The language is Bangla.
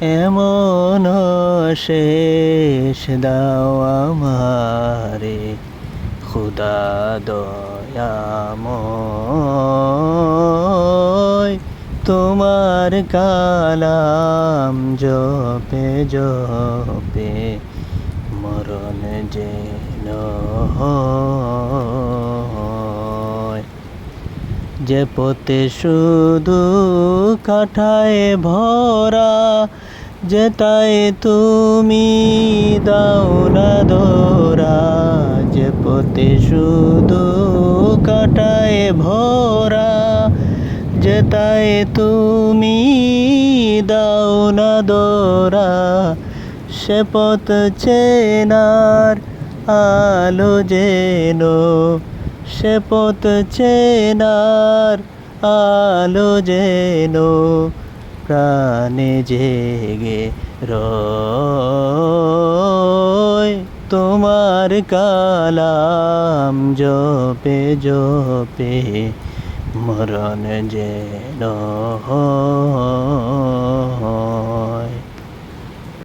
এমন শেষ দাও আমারে খুদা দয়াময়। তোমার কালাম জপে জপে মরণ যেন হয়। যে পথে শুধু কাঠায় ভরা, যেটাই তুমি দাও না দোরা যে পথে শুধু কাটায় ভরা, যেটাই তুমি দাও না দোরা সে পথ চেনার আলো যেন সে পথ চেনার আলো যেন প্রাণে জেগে রয়। তোমার কালাম জপে জপে মরণ যেন হয়।